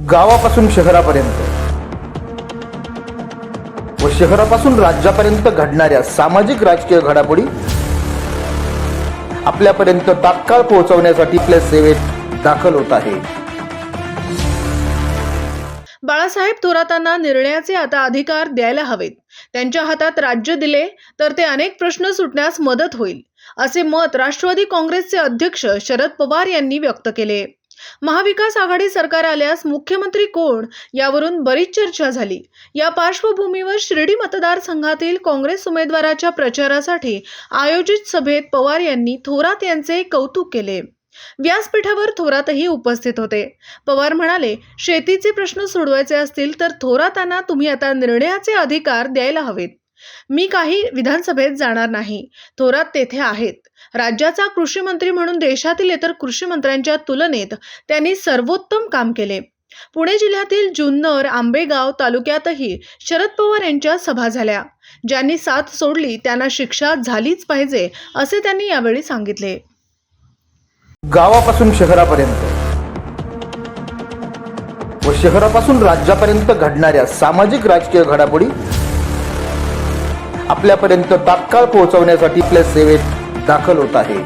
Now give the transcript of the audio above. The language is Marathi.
गावापासून शहरापर्यंत व शहरापासून राज्यापर्यंत घडणाऱ्या सामाजिक राजकीय घडामोडी आपल्यापर्यंत तात्काळ पोहोचवण्यासाठी आपल्या सेवेत दाखल होत आहे. बाळासाहेब थोरातांना निर्णयाचे आता अधिकार द्यायला हवेत. त्यांच्या हातात राज्य दिले तर ते अनेक प्रश्न सुटण्यास मदत होईल असे मत राष्ट्रवादी काँग्रेसचे अध्यक्ष शरद पवार यांनी व्यक्त केले. महाविकास आघाडी सरकार आल्यास मुख्यमंत्री कोण? यावरून बरीच चर्चा झाली. या पार्श्वभूमीवर शिर्डी मतदारसंघातील काँग्रेस उमेदवाराच्या प्रचारासाठी आयोजित सभेत पवार यांनी थोरात यांचे कौतुक केले. व्यासपीठावर थोरातही उपस्थित होते. पवार म्हणाले शेतीचे प्रश्न सोडवायचे असतील तर थोरातांना तुम्ही आता निर्णयाचे अधिकार द्यायला हवेत. मी काही विधानसभेत जाणार नाही. थोरात तेथे आहेत. राज्याचा कृषी मंत्री म्हणून देशातील इतर कृषी मंत्र्यांच्या तुलनेत त्यांनी सर्वोत्तम काम केले. पुणे जिल्ह्यातील जुन्नर आंबेगाव तालुक्यातही शरद पवार यांच्या सभा झाल्या. ज्यांनी साथ सोडली त्यांना शिक्षा झालीच पाहिजे असे त्यांनी यावेळी सांगितले. गावापासून शहरापर्यंत व शहरापासून राज्यापर्यंत घडणाऱ्या सामाजिक राजकीय घडामोडी आपल्यापर्यंत तात्काळ पोहोचवण्यासाठी आपल्या सेवेत दाखल होत आहे.